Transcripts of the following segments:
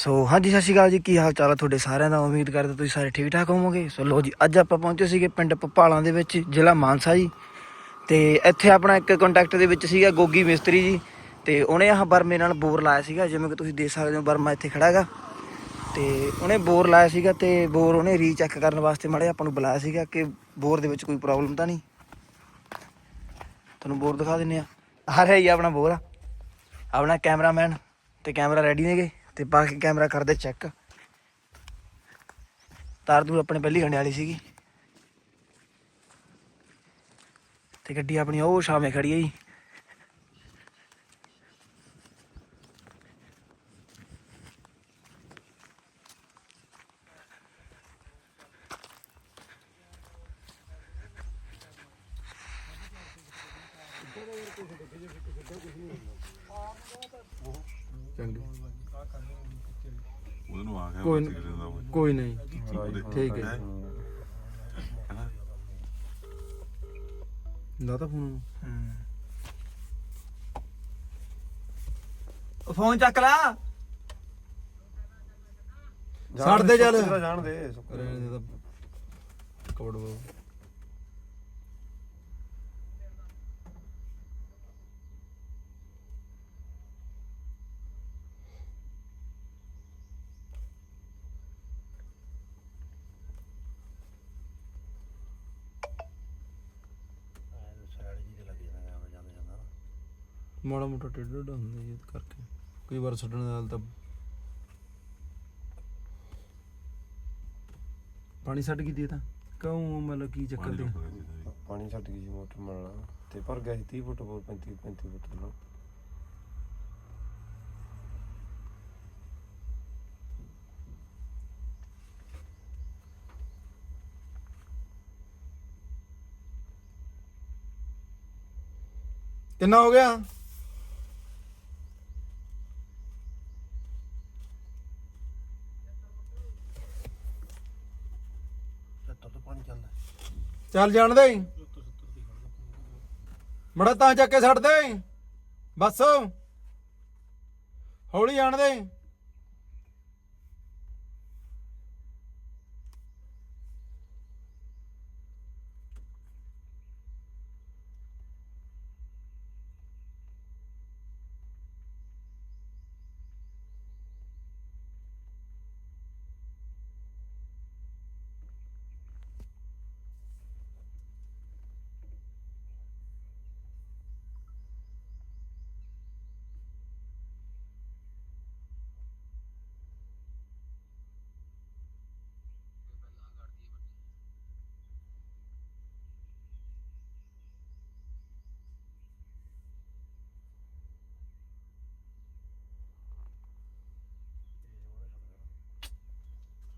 ਸੋ ਹਾਂਜੀ, ਸਤਿ ਸ਼੍ਰੀ ਅਕਾਲ ਜੀ। ਕੀ ਹਾਲ ਚਾਲ ਆ ਤੁਹਾਡੇ ਸਾਰਿਆਂ ਦਾ? ਉਮੀਦ ਕਰਦਾ ਤੁਸੀਂ ਸਾਰੇ ਠੀਕ ਠਾਕ ਹੋਵੋਗੇ। ਸੋ ਲੋ ਜੀ, ਅੱਜ ਆਪਾਂ ਪਹੁੰਚੇ ਸੀਗੇ ਪਿੰਡ ਪਪਾਲਾਂ ਦੇ ਵਿੱਚ, ਜ਼ਿਲ੍ਹਾ ਮਾਨਸਾ ਜੀ। ਤੇ ਇੱਥੇ ਆਪਣਾ ਇੱਕ ਕੰਟੈਕਟ ਦੇ ਵਿੱਚ ਸੀਗਾ ਗੋਗੀ ਮਿਸਤਰੀ ਜੀ। ਤੇ ਉਹਨੇ ਆਹ ਬਰਮੇ ਨਾਲ ਬੋਰ ਲਾਇਆ ਸੀਗਾ, ਜਿਵੇਂ ਕਿ ਤੁਸੀਂ ਦੇਖ ਸਕਦੇ ਹੋ ਬਰਮਾ ਇੱਥੇ ਖੜਾ ਹੈਗਾ। ਤੇ ਉਹਨੇ ਬੋਰ ਲਾਇਆ ਸੀਗਾ ਤੇ ਬੋਰ ਉਹਨੇ ਰੀਚੈੱਕ ਕਰਨ ਵਾਸਤੇ ਮਾੜੇ ਆਪਾਂ ਨੂੰ ਬੁਲਾਇਆ ਸੀਗਾ ਕਿ ਬੋਰ ਦੇ ਵਿੱਚ ਕੋਈ ਪ੍ਰੋਬਲਮ ਤਾਂ ਨਹੀਂ। ਤੁਹਾਨੂੰ ਬੋਰ ਦਿਖਾ ਦਿੰਨੇ ਆ। ਆ ਰਿਹਾ ਜੀ ਆਪਣਾ ਬੋਰ। ਆ ਆਪਣਾ ਕੈਮਰਾਮੈਨ ਤੇ ਕੈਮਰਾ ਰੈਡੀ ਨੇਗੇ। ਤੇ ਬਾਕੀ ਕੈਮਰਾ ਕਰਦੇ ਚੈੱਕ ਤਾਰ ਦੂਰ ਆਪਣੇ ਪਹਿਲੀ ਗੰਡੇ ਵਾਲੀ ਸੀਗੀ। ਤੇ ਗੱਡੀ ਆਪਣੀ ਉਹ ਸ਼ਾਮੇ ਖੜੀ ਹੈ ਜੀ ਚੰਗੀ। ਉਹਨੂੰ ਆ ਗਿਆ ਕੋਈ ਦਾ ਉਹ। ਕੋਈ ਨਹੀਂ। ਠੀਕ ਹੈ। ਹੈਂ? ਲਾ ਤਾਂ ਫੋਨ ਫੋਨ ਚੱਕ ਲਾ। ਛੱਡ ਦੇ ਚੱਲ। ਜਾਣ ਦੇ ਰਹਿਣ ਦੇ ਤਾਂ। ਕਬੜ ਬਾਬੂ ਮਾੜਾ ਮੋਟਾ ਟੇਢਾ ਢਾ ਹੁੰਦਾ ਜੀ ਇਹ ਕਰਕੇ। ਕਈ ਵਾਰ ਛੱਡਣ ਨਾਲ ਤਾਂ ਪਾਣੀ ਛੱਡ ਗਈ ਦੇ ਤਾਂ? ਕਿਉਂ ਮਤਲਬ ਕੀ ਚੱਕਰ ਪਾਣੀ ਦੇ। ਪਾਣੀ ਛੱਡ ਗਈ ਜੀ ਮੋਟਰ ਮਾਰਨਾ ਤੇ ਭਰ ਗਿਆ ਸੀ 30 ਫੁੱਟ ਬੋਰ 35 35 ਫੁੱਟ ਨਾਲ। ਕਿੰਨਾ ਹੋ ਗਿਆ? ਚੱਲ ਜਾਣ ਦੇ। ਮੜਾ ਤਾਂ ਚੱਕ ਕੇ ਛੱਡ ਦੇ। ਬਸ। ਹੌਲੀ ਜਾਣ ਦੇ।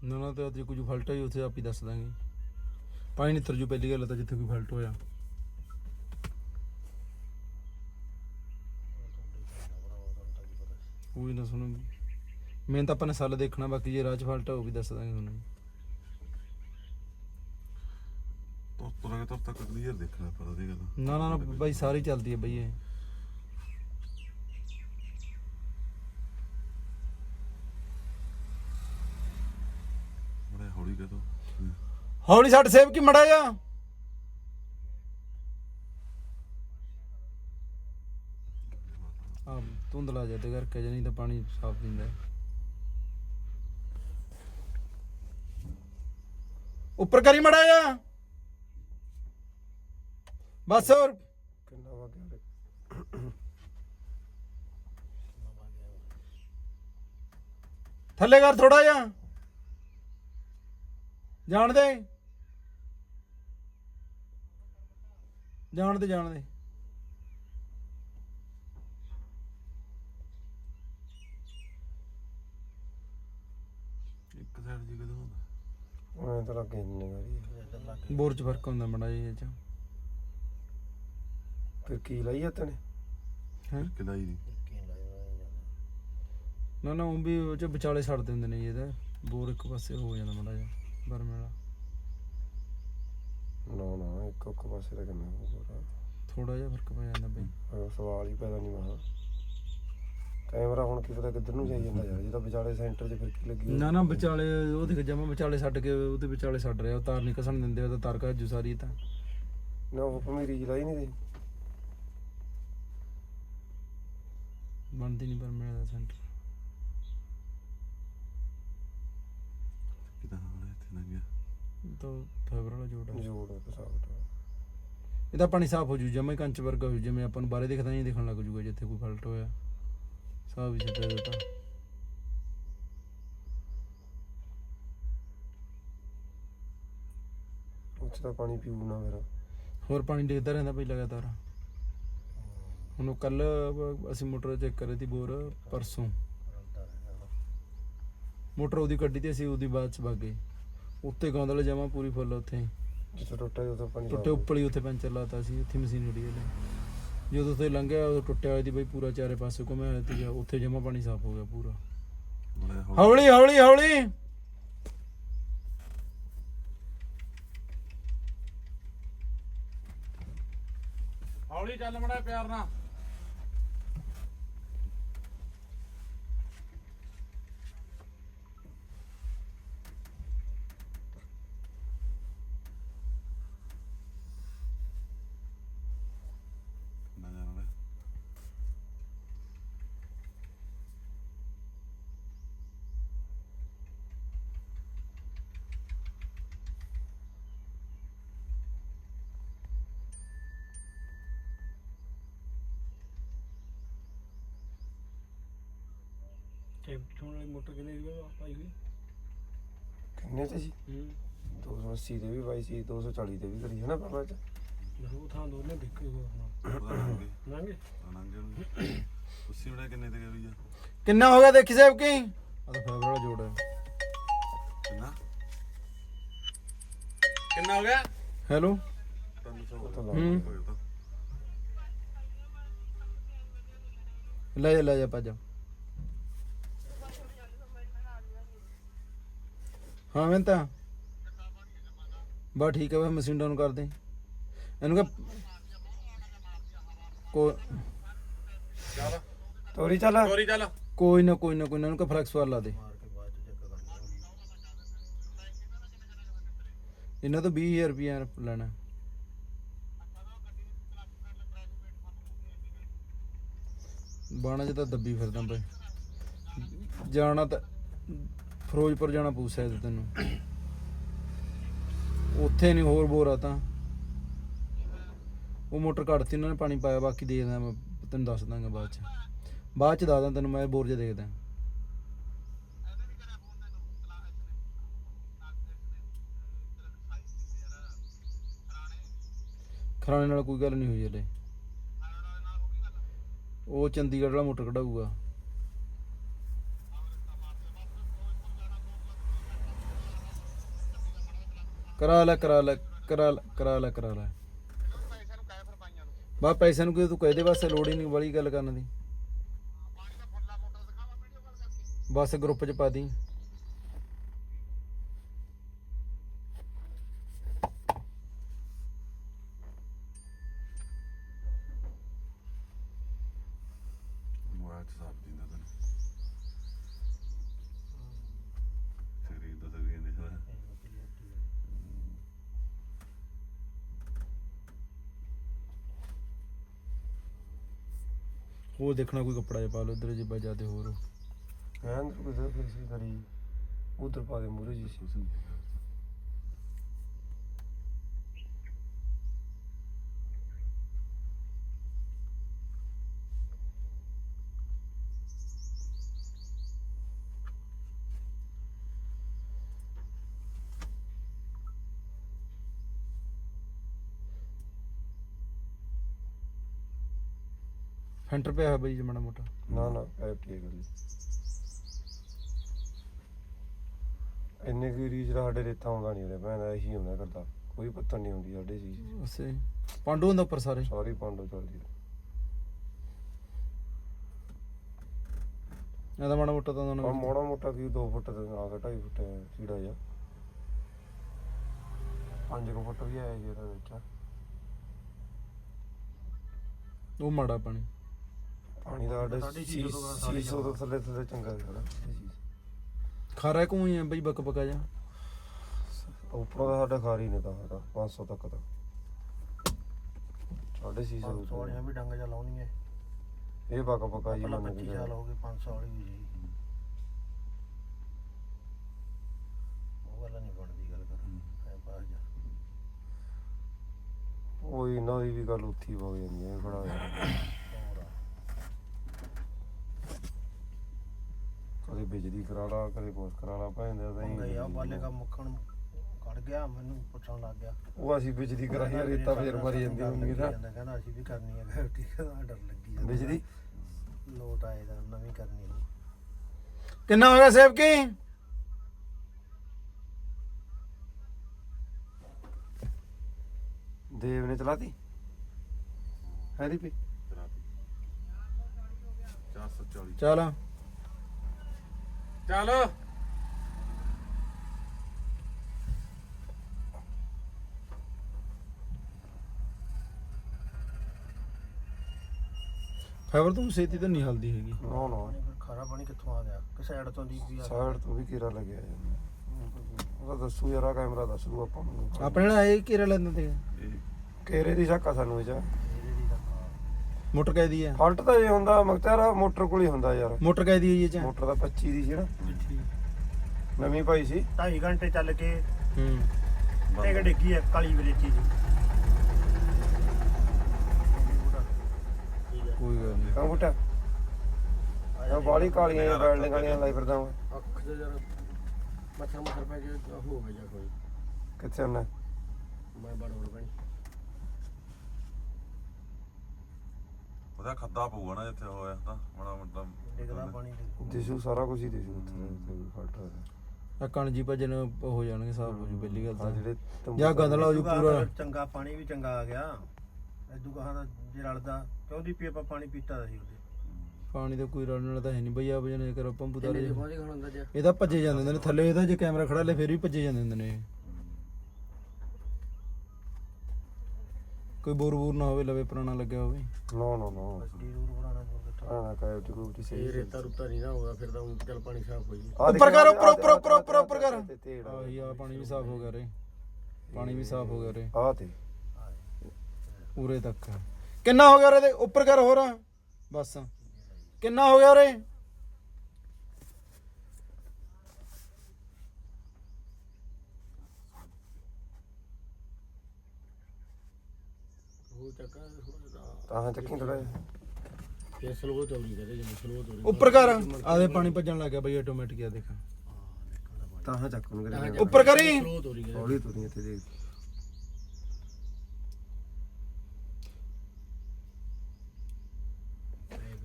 ਨਾ ਨਾ ਤੇ ਜੇ ਕੁਝ ਫਲਟ ਹੋਈ ਉੱਥੇ ਆਪ ਹੀ ਦੱਸ ਦਾਂਗੇ। ਪਾਣੀ ਨਹੀਂ ਤਰਜੂ ਪਹਿਲੀ ਗੱਲ ਤਾਂ ਜਿੱਥੇ ਕੋਈ ਫਲਟ ਹੋਇਆ। ਕੋਈ ਨਾ ਸੁਣੋ ਮੈਂ ਤਾਂ ਆਪਾਂ ਨੇ ਸੱਲ ਦੇਖਣਾ ਬਾਕੀ ਜੇ ਚ ਫਲਟ ਹੋ ਵੀ ਦੱਸ ਦਾਂਗੇ ਤੁਹਾਨੂੰ। ਤੁਰ ਤੁਰਾਂਗੇ ਤੁਰ ਤੱਕ ਕਲੀਅਰ ਦੇਖਣਾ ਪਰ ਉਹਦੀ ਗੱਲ ਨਾ ਨਾ ਨਾ ਬਾਈ ਸਾਰੀ ਚੱਲਦੀ ਹੈ ਬਈ ਇਹ ਬੜਾ ਹੌਲੀ ਕਹਦੋ ਹੌਲੀ ਛੱਡ ਸੇਵ ਕੀ ਮੜਾ ਜਾ। ਆ ਧੁੰਦਲਾ ਜਾ ਤੇ ਕਰਕੇ ਜੇ ਨਹੀਂ ਤਾਂ ਪਾਣੀ ਸਾਫ਼ ਦਿੰਦਾ। ਉੱਪਰ ਕਰੀ ਮੜਾ ਜਾ। ਬਸ ਹੋਰ। ਕਿੰਨਾ ਵਾ ਗਿਆ ਥੱਲੇ ਕਰ ਥੋੜਾ ਜਾ ਜਾਣ ਦੇ। ਜਾਣ ਦੇ ਜਾਣ ਦੇ। ਇੱਕ ਸਾਈਡ ਜੀ ਕਦੋਂ ਹੁੰਦਾ ਉਹ ਤਾਂ ਲੱਗੇ ਨਹੀਂ ਗਾੜੀ ਬੋਰ ਚ ਫ਼ਰਕ ਹੁੰਦਾ ਮੜਾ ਜੀ ਇਹ ਚ। ਫਿਰ ਕੀ ਲਈ ਹੱਥ ਨੇ ਹੈ? ਕਿਦਾ ਹੀ ਨਹੀਂ ਨਾ ਨਾ ਉਹ ਵੀ ਉਹ ਚ ਵਿਚਾਲੇ ਛੱਡ ਦਿੰਦੇ ਨੇ ਜੀ ਇਹਦਾ। ਬੋਰ ਇੱਕ ਪਾਸੇ ਹੋ ਜਾਂਦਾ ਮੜਾ ਜਾ ਬਰਮੇ ਵਾਲਾ ਨਾ ਨਾ ਇੱਕ ਇੱਕ ਪਾਸੇ ਦਾ ਕਿੰਨਾ ਹੋਊਗਾ ਥੋੜਾ ਜਿਹਾ ਫ਼ਰਕ ਪੈ ਜਾਂਦਾ ਬਈ। ਸਵਾਲ ਹੀ ਪੈਦਾ ਨਹੀਂ ਮਹਾ ਕੈਮਰਾ ਹੁਣ ਕੀ ਪਤਾ ਕਿੱਧਰ ਨੂੰ ਜਾਈ ਜਾਂਦਾ ਯਾਰ ਜਿਹਦਾ ਵਿਚਾਲੇ ਸੈਂਟਰ 'ਚ ਫਿਰ ਕੀ ਲੱਗੀ। ਨਾ ਨਾ ਵਿਚਾਲੇ ਉਹ ਦੇਖ ਜਮਾ ਵਿਚਾਲੇ ਛੱਡ ਕੇ ਉਹਦੇ ਵਿਚਾਲੇ ਛੱਡ ਰਿਹਾ ਉਹ ਤਾਰ ਨਹੀਂ ਕਸਣ ਦਿੰਦੇ ਉਹ ਤਾਂ ਤਾਰ ਕਾਜੂ ਸਾਰੀ ਤਾਂ। ਨਾ ਉਹ ਭਮੀਰੀ ਜਲਾਈ ਨਹੀਂ ਰਹੀ ਬਣਦੀ ਨਹੀਂ ਪਰ ਮੇਰਾ ਦਾ ਸੈਂਟਰ ਕਿਦਾਂ ਹੋਣਾ ਇੱਥੇ ਨਾ ਗਿਆ ਤਾਂ ਫਾਈਬਰ ਵਾਲਾ ਜੋੜ ਆ। ਜੋੜ ਪਸਾਵਟ ਇਹਦਾ ਪਾਣੀ ਸਾਫ਼ ਹੋ ਜੂ ਜਮਾ ਹੀ ਕੰਚ ਵਰਗਾ ਹੋ ਜੂ ਜਿਵੇਂ ਆਪਾਂ ਨੂੰ ਬਾਹਰੇ ਦਿਖਦਾ ਨਹੀਂ ਦਿਖਣ ਲੱਗ ਜੂਗਾ ਜਿੱਥੇ ਕੋਈ ਫਲਟ ਹੋਇਆ। ਸਾਫ਼ ਹੀ ਸਿੱਧਾ ਦਿੱਤਾ ਉੱਚ ਦਾ ਪਾਣੀ ਪੀਊ ਨਾ ਮੇਰਾ ਹੋਰ ਪਾਣੀ ਡਿੱਗਦਾ ਰਹਿੰਦਾ ਬਈ ਲਗਾਤਾਰ। ਹੁਣ ਉਹ ਕੱਲ ਅਸੀਂ ਮੋਟਰ ਚੈੱਕ ਕਰੇ ਤੀ ਬੋਰ ਪਰਸੋਂ। ਮੋਟਰ ਉਹਦੀ ਕੱਢੀ ਤੇ ਅਸੀਂ ਉਹਦੀ ਬਾਅਦ ਚ ਵਗ ਗਏ। ਉੱਤੇ ਗੌਂਦਲ ਜਮਾ ਪੂਰੀ ਫੁੱਲ ਉੱਥੇ। ਜਿੱਥੇ ਟੁੱਟਾ ਉਦੋਂ ਪਾਣੀ ਟੁੱਟੇ ਉੱਪਰ ਹੀ ਉੱਥੇ ਪੈਂਚਰ ਲਾਤਾ ਸੀ ਉੱਥੇ ਮਸ਼ੀਨ ਉੜੀ ਇਹਨੇ ਜਦੋਂ ਉੱਥੇ ਲੰਘਿਆ ਉਹ ਟੁੱਟਿਆ ਹੋਇਆ ਸੀ ਬਈ ਪੂਰਾ ਚਾਰੇ ਪਾਸੇ ਘੁੰਮਿਆ ਹੋਇਆ ਸੀ ਉੱਥੇ ਜਮਾ ਪਾਣੀ ਸਾਫ਼ ਹੋ ਗਿਆ ਪੂਰਾ। ਹੌਲੀ ਹੌਲੀ ਹੌਲੀ! ਹੌਲੀ ਚੱਲ ਮੜਾ ਪਿਆਰ ਨਾਲ ਨਾ ਜਾਣਾ ਕੈਪਟਨ ਵਾਲੀ ਮੋਟਰ ਕਿੰਨੇ ਦੀ ਪਾਈ ਹੋਈ ਕਿੰਨੇ ਤੇ ਸੀ ਹੂੰ। 280 ਤੇ ਵੀ ਪਾਈ ਸੀ 240 ਤੇ ਵੀ ਕਰੀ ਹੈ ਨਾ ਪਾਪਾ ਚ ਉਹ ਥਾਂ ਦੋਨੇ ਦੇਖੋ ਹੁਣ ਉਹਦਾ ਲੰਘੇ ਲੰਘੇ। ਲੰਘੇ ਨੂੰ ਤੁਸੀਂ ਬੜਾ ਕਿੰਨੇ ਤੇ ਗਏ ਭਈਆ ਕਿੰਨਾ ਹੋ ਗਿਆ ਦੇਖੀ ਸਾਹਿਬ ਕੀ? ਆ ਤਾਂ ਫਾਈਬਰ ਵਾਲਾ ਜੋੜ ਹੈ। ਕਿੰਨਾ? ਕਿੰਨਾ ਹੋ ਗਿਆ? ਹੈਲੋ? 300 ਉਹ ਤਾਂ ਹੂੰ। ਹੋਇਆ ਤਾਂ ਲੈ ਜਾ ਲੈ ਜਾ। ਹਾਂ ਮੈਂ ਤਾਂ ਬਾ ਠੀਕ ਹੈ ਵਾ ਮਸ਼ੀਨ ਡਾਊਨ ਕਰ ਦੇ। ਇਹਨੂੰ ਕਹ ਕੋ ਤੋਰੀ ਚੱਲ। ਕੋਈ ਨਾ ਕੋਈ ਨਾ ਕੋਈ ਨਾ ਇਹਨੂੰ ਕਹ ਫਲੈਕਸ ਵਾਰ ਲਾ ਦੇ। ਇਹਨਾਂ ਤੋਂ 20000 ਰੁਪਏ ਲੈਣਾ। ਬਾਣਾ ਚ ਤਾਂ ਦੱਬੀ ਫਿਰਦਾ ਬਈ ਜਾਣਾ ਤਾਂ ਫਿਰੋਜ਼ਪੁਰ ਜਾਣਾ ਪਊ ਸ਼ਾਇਦ ਤੈਨੂੰ। ਉੱਥੇ ਨਹੀਂ ਹੋਰ ਬੋਰ ਆ ਤਾਂ। ਉਹ ਮੋਟਰ ਕੱਢਤੀ ਉਹਨਾਂ ਨੇ ਪਾਣੀ ਪਾਇਆ, ਬਾਕੀ ਦੇਖਦਾ ਮੈਂ, ਤੈਨੂੰ ਦੱਸ ਦਾਂਗਾ ਬਾਅਦ ਚ। ਬਾਅਦ ਚ ਦੱਸਦਾ ਤੈਨੂੰ ਮੈਂ, ਬੋਰ ਜੇ ਦੇਖਦਾ। ਖਰਾਣੇ ਨਾਲ ਕੋਈ ਗੱਲ ਨਹੀਂ ਹੋਈ ਹਲੇ। ਉਹ ਚੰਡੀਗੜ੍ਹ ਵਾਲਾ ਮੋਟਰ ਕਢਾਊਗਾ। ਕਰਾ ਲੈ ਕਰਾ ਲੈ ਕਰਾ ਲੈ ਕਰਾ ਲੈ ਕਰਾ ਲੈ। ਬਾ ਪੈਸੇ ਨੂੰ ਕਿ ਤੂੰ ਕਹਦੇ ਵਾਸਤੇ ਲੋੜ ਹੀ ਨਹੀਂ ਵਾਲੀ ਗੱਲ ਕਰਨ ਦੀ। ਬਸ ਗਰੁੱਪ ਚ ਪਾ ਦੀ ਮੋਬਾਈਲ ਚ ਸਾਫ਼ ਦਿੰਦਾ ਤੈਨੂੰ ਸਰੀਰ ਦਾ ਸਰੀਰ ਨਹੀਂ ਸਾਰਾ ਉਹ ਦੇਖਣਾ ਕੋਈ ਕੱਪੜਾ ਜਿਹਾ ਪਾ ਲਓ, ਇਧਰ ਜੇ ਬਜਾ ਤੇ ਹੋਰ। ਐਨ ਤੂੰ ਕਿਧਰ ਕਰੀ, ਉਧਰ ਪਾ ਦੇ ਮੂਰੇ ਜੀ ਸੀ। ਫੈਂਟਰ ਪਿਆ ਹੋਇਆ ਬਈ ਜੀ ਮਾੜਾ ਮੋਟਾ। ਨਾ ਨਾ ਪੈਪ ਠੀਕ ਕਰੀ ਇੰਨੇ ਕੀ ਰੀਜ ਦਾ ਸਾਡੇ ਰੇਤਾ ਆਉਂਦਾ ਨਹੀਂ ਉਹਦੇ ਭੈਣ ਦਾ ਇਹੀ ਹੁੰਦਾ ਕਰਦਾ। ਕੋਈ ਪੱਤਨ ਨਹੀਂ ਹੁੰਦੀ ਸਾਡੇ ਚੀਜ਼ ਅਸੇ ਪਾਂਡੂ ਹੁੰਦਾ ਉੱਪਰ ਸਾਰੇ। ਸਾਰੀ ਪਾਂਡੋ ਚੱਲਦੀ ਇਹਦਾ ਮਾੜਾ ਮੋਟਾ ਤਾਂ ਉਹਨਾਂ ਮੋੜਾ ਮੋਟਾ ਕੀ 2 ਫੁੱਟ ਦੇ ਆ ਗਿਆ 2.5 ਫੁੱਟ ਚੀੜਾ ਜਾ 5 ਫੁੱਟ ਵੀ ਆਇਆ ਜੀ ਇਹਦੇ ਵਿੱਚ। ਉਹ ਮਾੜਾ ਪਾਣੀ। ਪਾਣੀ ਦਾ ਸਾਡੇ ਤੋਂ ਸਾਢੇ 600 ਤੋਂ ਥੱਲੇ ਥੱਲੇ ਚੰਗਾ ਹੈਗਾ ਖਾਰਾ ਕਿਉਂ ਹੀ ਆ ਬਈ ਬੱਕ ਬੱਕਾ ਜਾ ਉੱਪਰੋਂ ਦਾ ਸਾਡਾ ਖਾਰੀ ਨੇ ਤਾਂ ਸਾਡਾ 500 ਤੱਕ ਦਾ ਸਾਢੇ 600 500 ਵਾਲੀਆਂ ਵੀ ਡੰਗ ਜਾ ਲਾਉਣੀ ਹੈ ਇਹ ਬਾਕਾ ਪਕਾ ਜੀ ਮੰਨ 25 ਕੇ ਸਾਲ ਹੋ ਗਏ 500 ਵਾਲੀ ਵੀ ਜੀ। ਉਹ ਗੱਲ ਨਹੀਂ ਬਣਦੀ ਗੱਲ ਕਰ ਐ ਬਾਹਰ ਜਾ। ਉਹ ਇਹਨਾਂ ਦੀ ਵੀ ਗੱਲ ਉੱਥੀ ਹੋ ਜਾਂਦੀ ਹੈ ਖੜਾ ਹੋਰ ਆ। ਕਦੇ ਬਿਜਲੀ ਕਰਾ ਲਾ ਕਦੇ ਕੁਛ ਕਰਾ ਲਾ ਭੈਂਦੇ ਹੀ ਆ ਬਾਲੇ ਦਾ ਮੁੱਖਣ ਕੱਢ ਗਿਆ ਮੈਨੂੰ ਪੁੱਛਣ ਲੱਗ ਗਿਆ। ਉਹ ਅਸੀਂ ਬਿਜਲੀ ਕਰਾਈ ਆ ਰੇਤਾ ਫੇਰ ਮਰੀ ਜਾਂਦੀ ਹੁੰਦੀ ਨਾ ਕਹਿੰਦਾ ਕਹਿੰਦਾ ਅਸੀਂ ਵੀ ਕਰਨੀ ਹੈ ਘਰ ਠੀਕ ਹੈ ਡਰ ਲੱਗੀ ਜਾਂਦਾ। ਬਿਜਲੀ? ਲੋਟ ਆਏਗਾ ਨਵੀਂ ਕਰਨੀ ਹੈ ਕਿੰਨਾ ਹੋ ਗਿਆ ਸੇਬ ਕੀ? ਦੇਵ ਨੇ ਚਲਾਤੀ? ਹੈ ਦੀ ਪਈ 440 ਚੱਲ। ਚੱਲ। ਫਾਈਬਰ ਤੂੰ ਛੇਤੀ ਤਾਂ ਨਹੀਂ ਹਲਦੀ ਹੈਗੀ। ਨਾ ਨਾ। ਫਿਰ ਖਾਰਾ ਪਾਣੀ ਕਿੱਥੋਂ ਆ ਗਿਆ? ਕਿ ਸਾਈਡ ਤੋਂ ਦੀ ਵੀ ਆ? ਸਾਈਡ ਤੋਂ ਵੀ ਕੀਰਾ ਲੱਗਿਆ ਜਾਂਦਾ ਉਹਦਾ ਦੱਸੂ ਯਾਰਾ ਕੈਮਰਾ ਦੱਸੂ ਆਪਾਂ ਨੂੰ। ਆਪਣੇ ਨਾਲ ਇਹ ਕੀਰਾ ਲੈਂਦਾ ਤੇ। ਕੇਰੇ ਦੀ ਸ਼ੱਕਾ ਸਾਨੂੰ ਇਹ ਚ। ਇਹਦੇ ਦੀ ਤਾਂ ਹਾਂ। ਮੋਟਰ ਫਾਲਟ ਤਾਂ ਇਹ ਹੁੰਦਾ ਮਗਤਿਆਰਾ ਮੋਟਰ ਕੋਲ ਹੀ ਹੁੰਦਾ ਯਾਰ। ਮੋਟਰ ਕਾਇਦੀ ਹੈ ਇਹ ਚ? ਮੋਟਰ ਦਾ 25 ਦੀ ਸੀ ਨਾ। ਨਵੀਂ ਪਾਈ ਸੀ। ਢਾਈ ਘੰਟੇ ਚੱਲ ਕੇ ਹੂੰ। ਇੱਕ ਡਿੱਗੀ ਹੈ ਕਾਲੀ ਬਲੇਚੀ ਦੀ ਕੋਈ ਗੱਲ ਨਹੀਂ। ਕਾ ਬੁੱਟਾ। ਆ ਬਾਲੀ ਕਾਲੀਆਂ ਬੈਲਡਿੰਗ ਵਾਲੀਆਂ ਲਾਈ ਫਿਰਦਾ ਮੈਂ ਅੱਖ ਦੇ ਜਰਾ ਮੱਛਰ ਮੱਛਰ ਪੈ ਕੇ ਹੋ ਗਿਆ ਜਾਂ ਕੋਈ। ਕਿੱਥੇ ਹੁੰਨਾ ਮੈਂ ਬੜ ਬੜ ਉਹਦਾ ਖੱਦਾ ਪਊਗਾ ਨਾ ਜਿੱਥੇ ਹੋਇਆ ਤਾਂ ਬੜਾ ਡਿੱਗਦਾ ਪਾਣੀ ਦੇ ਦਿਸੂ ਸਾਰਾ ਕੁਝ ਹੀ ਦਿਸੂ ਉੱਥੇ ਵੀ ਫਾਲਟ ਹੋਇਆ ਆ ਕਣਜੀ ਭਜਨ ਹੋ ਜਾਣਗੇ ਸਾਫ਼ ਹੋ ਜੂ ਪਹਿਲੀ ਗੱਲ ਤਾਂ। ਜਿਹੜੇ ਤੰਬੂ ਜਾਂ ਗੰਦਲਾ ਹੋ ਜੂ ਪੂਰਾ। ਚੰਗਾ ਪਾਣੀ ਵੀ ਚੰਗਾ ਆ ਗਿਆ। ਇਦੂ ਕਹਾ ਦਾ ਜੇ ਰਲਦਾ ਕਿਉਂ ਦੀ ਪੀ ਆਪਾਂ ਪਾਣੀ ਪੀਤਾ ਦਾ ਸੀ ਉਹਦੇ। ਪਾਣੀ ਦਾ ਕੋਈ ਰਲਣ ਵਾਲਾ ਤਾਂ ਹੈ ਨਹੀਂ ਬਈ ਆ ਭਜਨ ਕਰੋ ਪੰਪੂ ਤਾਰੇ ਪਹੁੰਚ ਗਿਆ ਹੁੰਦਾ ਜੇ। ਇਹ ਤਾਂ ਭੱਜੇ ਜਾਂਦੇ ਹੁੰਦੇ ਨੇ ਥੱਲੇ ਇਹਦਾ ਜੇ ਕੈਮਰਾ ਖੜਾ ਲੈ ਫਿਰ ਵੀ ਭੱਜੇ ਜਾਂਦੇ ਹੁੰਦੇ ਨੇ। ਇਹ। ਕੋਈ ਬੋਰ ਬੋਰ ਨਾ ਹੋਵੇ ਲਵੇ ਪੁਰਾਣਾ ਲੱਗਿਆ ਹੋਵੇ। ਨੋ ਨੋ ਨੋ। ਨਾ ਕਾਇ ਟੂ ਟੀ ਸਹੀ ਰੇਤਾ ਰੁੱਤਾ ਨਹੀਂ ਨਾ ਹੋਗਾ ਫਿਰ ਤਾਂ ਚੱਲ ਪਾਣੀ ਸਾਫ਼ ਹੋ ਜੀ ਉੱਪਰ ਕਰ, ਉੱਪਰ, ਉੱਪਰ, ਉੱਪਰ, ਉੱਪਰ, ਉੱਪਰ ਕਰ। ਆਹੀ ਆ ਪਾਣੀ ਵੀ ਸਾਫ਼ ਹੋ ਗਿਆ ਰੇ। ਪਾਣੀ ਵੀ ਸਾਫ਼ ਹੋ ਗਿਆ ਰੇ। ਆ ਤੇ। ਉਰੇ ਤੱਕ। ਕਿੰਨਾ ਹੋ ਗਿਆ ਰੇ ਉੱਪਰ ਕਰ ਹੋਰ। ਬਸ। ਕਿੰਨਾ ਹੋ ਗਿਆ ਰੇ ਉਹ ਚੱਕਾ ਤਾਂ ਚੱਕੀ ਥੋੜਾ ਫਿਰ ਸਲੋ ਤੌਰੀ ਕਰੇ ਜੇ ਸਲੋ ਤੌਰੀ ਉੱਪਰ ਕਰ। ਆਦੇ ਪਾਣੀ ਭੱਜਣ ਲੱਗ ਗਿਆ ਬਈ ਆਟੋਮੈਟਿਕ ਆ ਦੇਖ। ਤਾਂ ਚੱਕ ਨੂੰ ਕਰੇ ਉੱਪਰ ਕਰੀ। ਸਲੋ ਤੌਰੀ ਕਰੇ ਹੌਲੀ ਤੁਰੀ ਇੱਥੇ ਦੇਖ।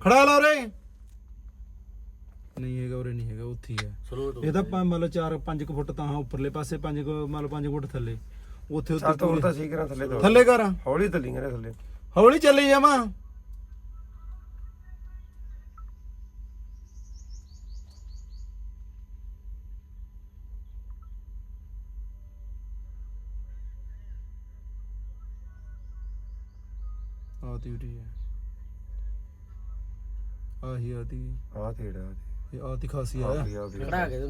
ਖੜਾ ਲਾ ਰੇ ਨਹੀਂ ਹੈਗਾ ਉਰੇ ਨਹੀਂ ਹੈਗਾ ਉੱਥੇ ਹੀ ਇਹ ਤਾਂ ਪੰਜ- ਮਤਲਬ 4 5 ਫੁੱਟ ਤਾਂ ਉੱਪਰਲੇ ਪਾਸੇ 5 ਮਤਲਬ 5 ਫੁੱਟ ਥੱਲੇ। ਉੱਥੇ ਚੱਲ ਉੱਤੇ ਤਾਂ ਠੀਕ ਕਰਾਂ ਥੱਲੇ ਤੋਂ ਥੱਲੇ ਕਰ। ਹੌਲੀ ਤਲੀ ਕਰੇ ਥੱਲੇ। ਹੌਲੀ ਚੱਲੀ ਜਾਵਾਂ। ਆਤੀ ਉਰੀ ਹੈ। ਆਹੀ ਆਤੀ ਆ ਤੇੜਾ ਇਹ ਆਤੀ ਖਾਸੀ ਆ। ਆ ਵੀ ਆ ਵੀ ਖੜਾ ਕੇ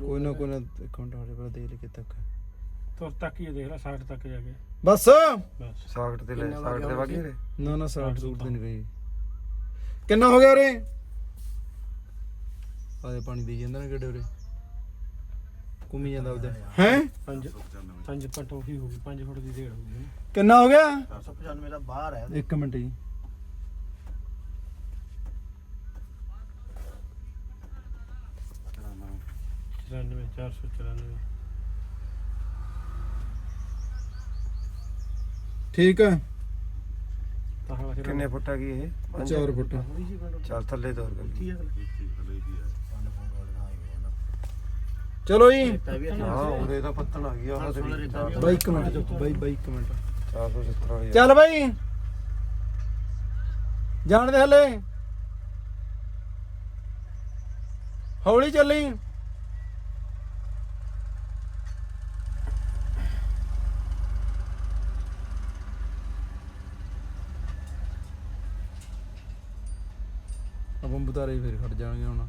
ਕੋਈ ਨਾ ਕੋਈ ਨਾ ਹਾਲੇ ਪਰ ਦੇ ਲਿਖੇ ਤੱਕ। ਤੁਰ ਤੱਕ ਹੀ ਦੇਖ ਲੈ ਸਾਈਡ ਤੱਕ ਜਾ ਕੇ। ਬਸ। ਬਸ ਤੇ ਲੈ 60 ਤੇ ਵਾਗੇ ਨਾ ਨਾ 60 ਸੂਟ ਦੇ ਨਹੀਂ ਗਏ ਕਿੰਨਾ ਹੋ ਗਿਆ ਰੇ ਆਦੇ ਪਾਣੀ ਦੇ ਜਾਂਦਾ ਨਾ ਕਿਹੜੇ ਉਰੇ। ਕੁਮੀ ਜਾਂਦਾ ਉਹਦਾ ਹੈ? 5 5 ਫੁੱਟ ਹੋ ਗਈ 5 ਫੁੱਟ ਦੀ ਢੇੜ ਹੋ ਗਈ। ਕਿੰਨਾ ਹੋ ਗਿਆ? 795 ਦਾ ਬਾਹਰ ਹੈ 1 ਮਿੰਟ ਜੀ। ਚਰਾਨਵੇਂ 494 ਠੀਕ ਹੈ ਤਾਂ ਹਾਂ ਕਿੰਨੇ ਫੁੱਟ ਆ ਗਈ ਇਹ? ਪੰਜ? 4 ਫੁੱਟ। ਚੱਲ ਥੱਲੇ ਤੋਰ ਕਰ ਕੀ ਹੈ ਚਲੋ ਜੀ। ਹਾਂ ਉਹਦੇ ਤਾਂ ਪੱਤਣ ਆ ਗਈ ਆ ਤੇਰੀ ਬਾਈ ਇੱਕ ਮਿੰਟ ਬਾਈ ਬਾਈ ਇੱਕ ਮਿੰਟ। 470 ਵਾਲੀ ਆ। ਚੱਲ ਬਾਈ। ਜਾਣ ਦੇ ਹਲੇ। ਹੌਲੀ ਚੱਲੀ। ਤਾਰੇ ਫਿਰ ਖੜ ਜਾਣਗੇ ਹੁਣ।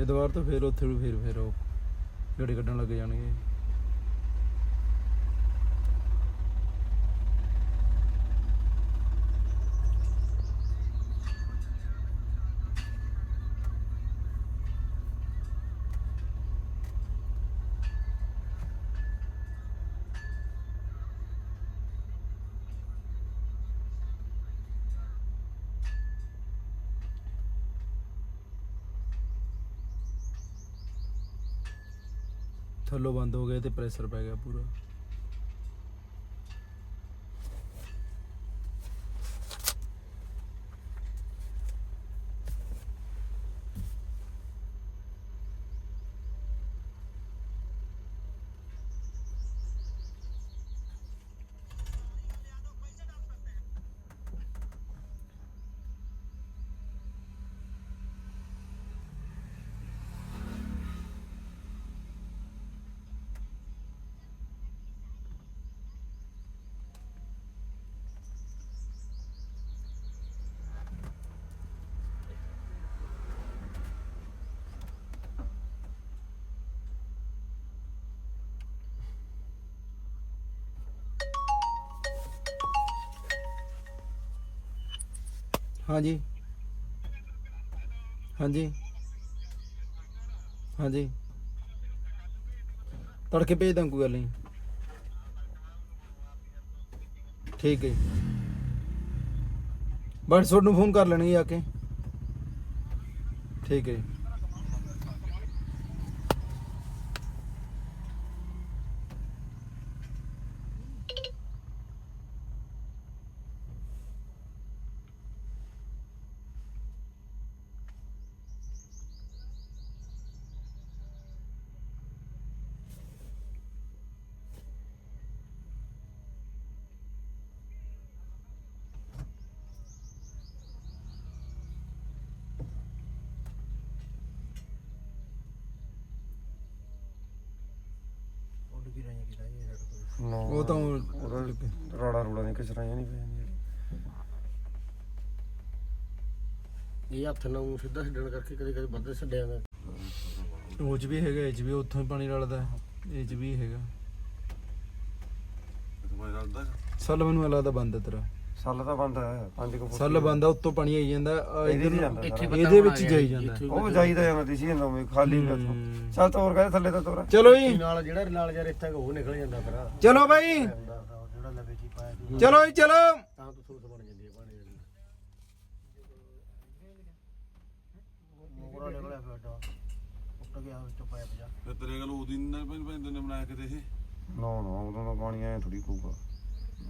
ਇਹ ਦੁਬਾਰਾ ਤੋਂ ਫਿਰ ਉੱਥੇ ਨੂੰ ਫਿਰ ਫਿਰ ਉਹ ਜਿਹੜੇ ਕੱਢਣ ਲੱਗ ਜਾਣਗੇ ਥੱਲੋਂ ਬੰਦ ਹੋ ਗਿਆ ਤੇ ਪ੍ਰੈਸ਼ਰ ਪੈ ਗਿਆ ਪੂਰਾ। ਹਾਂਜੀ। ਹਾਂਜੀ। ਹਾਂਜੀ। ਤੜਕੇ ਭੇਜ ਦਾਂ ਕੋਈ ਗੱਲ ਨਹੀਂ। ਠੀਕ ਹੈ ਜੀ। ਬਸ ਤੁਹਾਨੂੰ ਫੋਨ ਕਰ ਲੈਣਗੇ ਆ ਕੇ। ਠੀਕ ਹੈ ਜੀ। ਉੱਡ ਕੀ ਰਹੀ ਕਿ ਰਹੀ ਹੈ ਸਾਡੇ ਕੋਲ ਨਾ ਉਹ ਤਾਂ ਉਹਦਾ ਰਾੜਾ ਰੂੜਾ ਨਹੀਂ ਕਿਸਰਾਈਆਂ ਨਹੀਂ ਪੈਂਦੀਆਂ ਇਹ ਹੱਥ ਨਾਲ ਸਿੱਧਾ ਛੱਡਣ ਕਰਕੇ ਕਦੇ ਕਦੇ ਵੱਧ ਛੱਡਿਆ ਮੈਂ ਉਹ ਚ ਵੀ ਹੈਗਾ ਇਹ ਚ ਵੀ ਉੱਥੋਂ ਹੀ ਪਾਣੀ ਰਲਦਾ ਹੈ। ਇਹ ਚ ਵੀ ਹੈਗਾ। ਇਹ ਮੈਂ ਰਲਦਾ ਸੱਲ ਮੈਨੂੰ ਐਂ ਲੱਗਦਾ ਬੰਦ ਹੈ ਤੇਰਾ। ਸੱਲ ਤਾਂ ਬੰਦ ਹੈ ਪੰਜ ਕੁ ਫੁੱਟ ਸੱਲ ਬੰਦ ਆ ਉੱਤੋਂ ਪਾਣੀ ਆਈ ਜਾਂਦਾ ਆਹ ਇਹਦੇ ਇੱਧਰ ਚ ਨੂੰ- ਜਾਂਦਾ ਸਾਰਾ। ਇਹਦੇ ਵਿੱਚ ਜਾਈ ਜਾਂਦਾ। ਉਹ ਜਾਈਦਾ ਜਾਂਦਾ ਦਿਸੀ ਜਾਂਦਾ ਉਹ ਖਾਲੀ ਹੂੰ। ਚੱਲ ਤੋਰ ਕਹਿੰਦੇ ਥੱਲੇ ਤਾਂ ਤੋਰ। ਚਲੋ ਜੀ। ਨਾਲ ਜਿਹੜਾ ਨਾਲ ਜਾਂ ਰੇਤਾ ਉਹ ਨਿਕਲ ਜਾਂਦਾ ਫਿਰ ਚਲੋ ਬਾਈ। ਜਿਹੜਾ ਲਵੇ ਪਾਇਆ ਚਲੋ ਜੀ ਚਲੋ। ਤਾਂ ਤੋਂ ਸੂਤ ਬਣ ਜਾਂਦੀ ਹੈ ਪਾਣੀ ਦੀ ਮੋਗਰਾ ਨਿਕਲਿਆ ਫਿਰ ਡਾ ਉੱਟ ਗਿਆ ਵਿੱਚ ਪਾਇਆ ਪਿਆ ਫਿਰ ਤੇਰੇ ਗੱਲ ਉਹਦੀ ਨਾ ਪੈਂ ਪੈਂਦੇ ਨੇ ਬਣਾਇਆ ਕਿਤੇ ਇਹ? ਨਾ ਨਾ ਉਦੋਂ ਤਾਂ ਪਾਣੀ ਐ ਥੋੜੀ ਪਊਗਾ।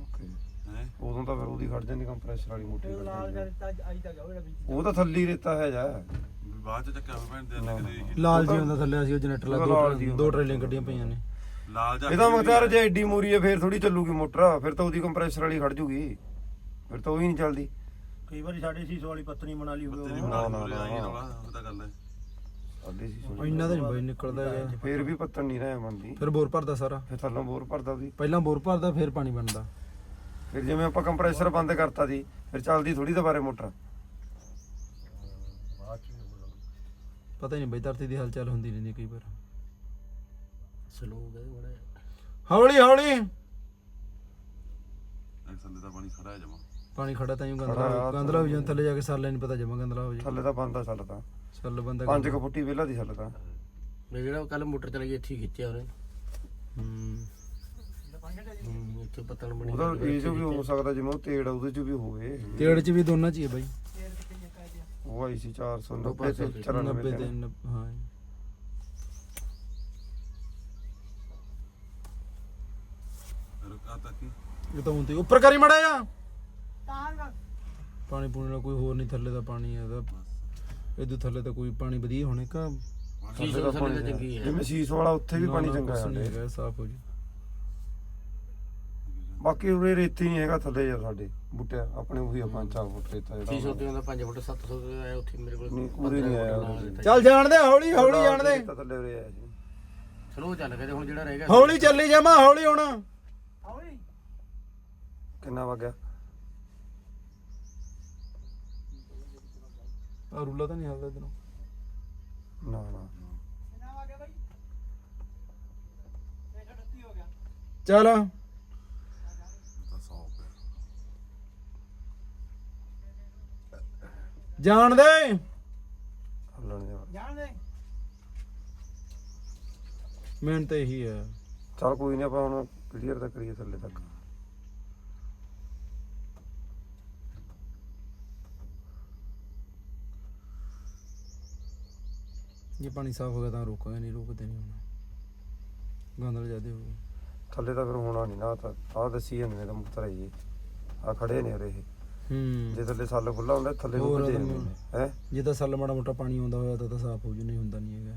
ਓਕੇ। ਹੈ? ਉਦੋਂ ਤਾਂ ਫਿਰ ਉਹਦੀ ਖੜ ਜਾਂਦੀ ਕੰਪਰੈਸਰ ਵਾਲੀ ਮੋਟੀ ਖੜ ਜਾਂਦੀ। ਆਈ ਤਾਂ ਜਾਓ ਜਿਹੜਾ ਵਿੱਚ। ਉਹ ਤਾਂ ਥੱਲੀ ਰੇਤਾ ਹੈ ਜਾ। ਬਾਅਦ ਚ ਚੱਕਿਆ ਹੋਇਆ ਪੈਂਦੇ ਨੇ ਕਿਤੇ ਲਾਲ ਜੀ ਹੁੰਦਾ ਥੱਲੇ ਅਸੀਂ ਉਹ ਜਨਰੇਟਰ ਲਾ ਜੀ ਦੋ। ਦੋ ਟਰੇਲੀਆਂ ਕੱਢੀਆਂ ਪਈਆਂ ਨੇ। ਲਾਲ ਜਾ ਇਹਦਾ ਮਖਤਿਆਰ ਜੇ ਐਡੀ ਮੂਰੀ ਹੈ ਫੇਰ ਥੋੜੀ ਚੱਲੂਗੀ ਮੋਟਰ ਫਿਰ ਤਾਂ ਉਹਦੀ ਕੰਪਰੈਸਰ ਵਾਲੀ ਖੜ ਜੂਗੀ। ਫਿਰ ਤਾਂ ਉਹ ਹੀ ਨਹੀਂ ਚੱਲਦੀ। ਕਈ ਵਾਰੀ ਸਾਡੇ ਸੀਸ ਵਾਲੀ ਪੱਤਣੀ ਬਣਾ ਲਈ ਹੋਵੇ ਤੇਰੀ ਉਹ ਬਣਾ ਨਾ, ਲਈ ਨਾ, ਆਈ ਨਾ। ਰੌਲਾ ਉਹ ਤਾਂ ਗੱਲ ਹੈ। ਅੱਡੇ ਸੀ ਉਹ ਇੰਨਾ ਤਾਂ ਨਹੀਂ ਬਾਈ ਨਿਕਲਦਾ ਹੈਗਾ ਫੇਰ ਵੀ ਪੱਤਣ ਨਹੀਂ ਰਹਿ ਬੰਦੀ ਫਿਰ ਬੋਰ ਭਰਦਾ ਸਾਰਾ। ਫਿਰ ਥੱਲੋਂ ਬੋਰ ਭਰਦਾ ਉਹਦੀ ਪਹਿਲਾਂ ਬੋਰ ਭਰਦਾ ਫਿਰ ਪਾਣੀ ਬਣਦਾ। ਫਿਰ ਜਿਵੇਂ ਆਪਾਂ ਕੰਪਰੈਸਰ ਬੰਦ ਕਰਤਾ ਸੀ ਫਿਰ ਚੱਲਦੀ ਥੋੜੀ ਦੁਬਾਰੇ ਮੋਟਰ। ਬਾਅਦ ਚ ਵੀ ਹੋਣਾ ਪਤਾ ਹੀ ਨਹੀਂ ਬਈ ਧਰਤੀ ਦੀ ਹਲਚਲ ਹੁੰਦੀ ਰਹਿੰਦੀ ਕਈ ਵਾਰ। ਸਲੋ ਗਏ ਬੜਾ ਹੌਲੀ ਹੌਲੀ। ਇੱਕ ਥੱਲੇ ਦਾ ਪਾਣੀ ਖੜਾ ਹੈ ਜਮਾ। ਪਾਣੀ ਖੜਾ ਤਾਂ ਹੀ ਖੜਾ ਗੰਦਲਾ ਆ, ਗੰਦਲਾ ਹੋ ਜਾਂਦਾ ਥੱਲੇ ਜਾ ਕੇ ਸਾਲੇ ਨਹੀਂ ਪਤਾ ਜਮਾ ਗੰਦਲਾ ਹੋ ਜਾ ਥੱਲੇ ਤਾਂ ਬੰਦਾ ਚੱਲ ਤਾਂ ਚੱਲ ਬੰਦਾ ਪੰਜ ਕੁ ਫੁੱਟੀ ਵਿਹਲਾ ਦੀ ਚੱਲ ਤਾਂ ਮੈਂ ਜਿਹੜਾ ਕੱਲ ਮੋਟਰ ਚਲਾਈ ਇੱਥੇ ਹੀ ਖਿੱਚਿਆ ਉਹਨੇ। ਹੂੰ। ਹੂੰ, ਇੱਥੇ ਪੱਤਣ ਬਣੀ ਉਹਦਾ ਇਹ ਜੋ ਵੀ ਹੋ ਸਕਦਾ ਜਿਵੇਂ ਉਹ ਤੇੜ ਆ, ਉਹਦੇ ਚ ਵੀ ਹੋਵੇ। ਤੇੜ ਚ ਵੀ ਦੋਨਾਂ ਚ ਹੀ ਹੈ ਬਾਈ। ਉਹ ਆਈ ਸੀ 490 ਦੋ ਪਾਸੇ ਤੇ ਤੇ 94 90 ਤੇ ਤੇ ਨੱਬ- ਹਾਂ। ਫਿਰ ਆ ਤੱਕ ਇਹ ਤਾਂ ਹੁੰਦੀ ਉੱਪਰ ਕਰੀ ਮੜਾ ਜਾ। ਪਾਣੀ ਪੂਣੀ ਨਾਲ ਕੋਈ ਹੋਰ ਨਹੀਂ ਥੱਲੇ ਦਾ ਪਾਣੀ ਹੈ ਇਹਦਾ ਇਹਦੇ ਥੱਲੇ ਤਾਂ ਕੋਈ ਪਾਣੀ ਵਧੀਆ ਹੋਣੇ ਕਾ ਸੀਸ ਥੱਲੇ ਦਾ ਥੱਲੇ ਤਾਂ ਪਾਣੀ ਚੰਗੀ ਹੈ। ਜਿਵੇਂ ਸੀਸ ਵਾਲਾ ਉੱਥੇ ਵੀ ਪਾਣੀ ਚੰਗਾ ਹੈਗਾ ਸਾਫ਼ ਹੋ ਜੀ। ਬਾਕੀ ਉਰੇ ਰੇਤੀ ਨਹੀਂ ਹੈਗਾ ਥੱਲੇ ਯਾਰ ਸਾਡੇ ਬੁੱਟਿਆ ਆਪਣੇ ਉਹੀ ਆ ਪੰਜ ਚਾਰ ਫੁੱਟ ਰੇਤਾ 600 ਜਿਹੜਾ ਤੇ ਹੁੰਦਾ 5 ਫੁੱਟ 700 ਤੇ ਆਇਆ ਉੱਥੇ ਮੇਰੇ ਕੋਲ ਨਹੀਂ, ਉਰੇ ਨਹੀਂ ਆਇਆ। ਚੱਲ ਜਾਣ ਦੇ ਹੌਲੀ ਹੌਲੀ ਜਾਣ ਦੇ। ਥੱਲੇ ਉਰੇ ਆਇਆ ਸੀ। ਸਲੋ ਚੱਲ ਕੇ ਤੇ ਹੁਣ ਜਿਹੜਾ ਰਹਿ ਗਿਆ ਹੌਲੀ ਚੱਲੀ ਜਾਮਾ ਹੌਲੀ ਹੋਣਾ। ਕਿੰਨਾ ਵਗ ਆ ਰੂਲਾ ਤਾਂ ਨਹੀਂ ਹਲਦਾ ਇਧਰੋਂ ਨਾ ਨਾ। ਚੱਲ। ਤਾਂ 100 ਰੁਪਏ ਜਾਣ ਦੇ। ਹੱਲਣ ਦੇ। ਮਿਹਨਤ ਤਾਂ ਇਹੀ ਹੈ। ਚਲ ਕੋਈ ਨਹੀਂ ਆਪਾਂ ਹੁਣ ਕਲੀਅਰ ਤਾਂ ਕਰੀਏ ਥੱਲੇ ਤੱਕ। ਜੇ ਪਾਣੀ ਸਾਫ਼ ਹੋ ਗਿਆ ਤਾਂ ਰੋਕਾਂਗੇ ਨਹੀਂ ਰੋਕਦੇ ਨਹੀਂ ਹੁਣ। ਗੰਦਲ ਜਾਦੇ ਹੋ ਥੱਲੇ ਤਾਂ ਫਿਰ ਹੋਣਾ ਨਹੀਂ ਨਾ ਤਾਂ ਆਹ ਦੱਸੀ ਜਾਂਦੇ ਨੇ ਤਾਂ ਮੁਕਤਰਾ ਜੀ ਆ ਖੜੇ ਨੇ ਉਰੇ ਇਹ। ਹੂੰ। ਜੇ ਥੱਲੇ ਸੱਲ ਖੁੱਲਾ ਹੁੰਦਾ ਥੱਲੇ ਨੂੰ ਹੋਰ ਨੇ ਹੈ? ਜੇ ਤਾਂ ਸੱਲ ਮਾੜਾ ਮੋਟਾ ਪਾਣੀ ਆਉਂਦਾ ਹੋਇਆ ਤਾਂ ਤਾਂ ਸਾਫ਼ ਹੋ ਜੂ ਨਹੀਂ ਹੁੰਦਾ ਨਹੀਂ ਹੈਗਾ।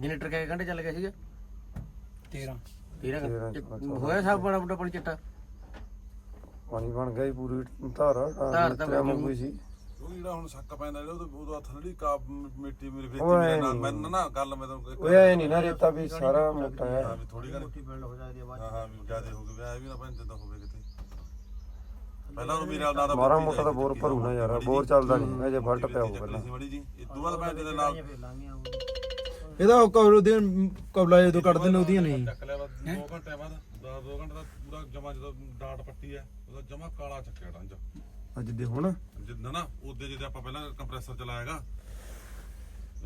ਜਨਰੇਟਰ ਕਿੰਨੇ ਘੰਟੇ ਚੱਲ ਗਿਆ ਸੀਗਾ? 13 13 ਤੇਰਾਂ ਘੰਟੇ। ਹੋਇਆ ਸਭ ਬੜਾ ਬੜਾ ਪਾਣੀ ਚੱਟਾ? ਪਾਣੀ ਬਣ ਗਿਆ ਜੀ ਪੂਰੀ ਧਾਰਾ ਧਾਰ ਤਾਂ ਬਣ ਗਈ। ਸੀ। ਉਹ ਜਿਹੜਾ ਹੁਣ ਸ਼ੱਕ ਪੈਂਦਾ ਜਿਹੜਾ ਉਹਦੇ ਉਹਦਾ ਥੱਲੜੀ ਕਾਪ ਮਿੱਟੀ ਮੇਰੇ ਵਿੱਚ ਉਹ ਮੇਰੇ ਨਾਲ। ਮੈਂ ਨਾ ਗੱਲ ਮੈਂ ਤੁਹਾਨੂੰ ਓਏ ਐ ਨਹੀਂ ਨਾ ਰੇਤਾ ਵੀ ਸਾਰਾ ਮੋਟਾ ਹਾਂ। ਹੈ ਵੀ ਥੋੜੀ ਗੱਲ ਮੋਟੀ ਬਿਲਡ ਹੋ ਜਾਂਦੀ ਹੈ ਬਾਅਦ ਹਾਂ ਹਾਂ ਵੀ ਜਿਆਦੇ ਹੋ ਗਏ ਐ ਵੀ ਨਾ ਤਾਂ ਹੋਵੇ ਕਿਤੇ। ਪਹਿਲਾਂ ਉਹ ਮੇਰੇ ਨਾਲ ਦਾ ਮਾਰਾ ਮੋਟਾ ਤਾਂ ਬੋਰ ਭਰੂ ਨਾ ਯਾਰ ਬੋਰ ਚੱਲਦਾ ਨਹੀਂ ਹੈਗਾ ਜੇ ਫਲਟ ਪਿਆ ਹੋ ਪਹਿਲਾਂ। ਮੜੀ ਜੀ। ਇਹ ਤੋਂ ਬਾਅਦ ਮੈਂ ਤੇਰੇ ਨਾਲ ਇਹਦਾ ਉਹ ਕਬਲ ਉਹਦੀਆਂ ਕਬਲਾ ਜਦੋਂ ਕੱਢਦੇ ਨੇ ਉਹਦੀਆਂ ਨਹੀਂ। ਚੱਕ ਲਿਆ 2 ਘੰਟੇ ਬਾਅਦ 2 ਘੰਟੇ ਦਾ ਪੂਰਾ ਜਮਾ ਜਦੋਂ ਡਾਟ ਪੱਟੀ ਆ ਉਹਦਾ ਜਮਾ ਕਾਲਾ ਚੱਕਿਆ ਡੰਜ। ਅੱਜ ਦੇ ਹੁਣ? ਜਿੱਦਾਂ ਨਾ ਉਹਦੇ ਜਿਹਦੇ ਆਪਾਂ ਪਹਿਲਾਂ ਕੰਪਰੈਸਰ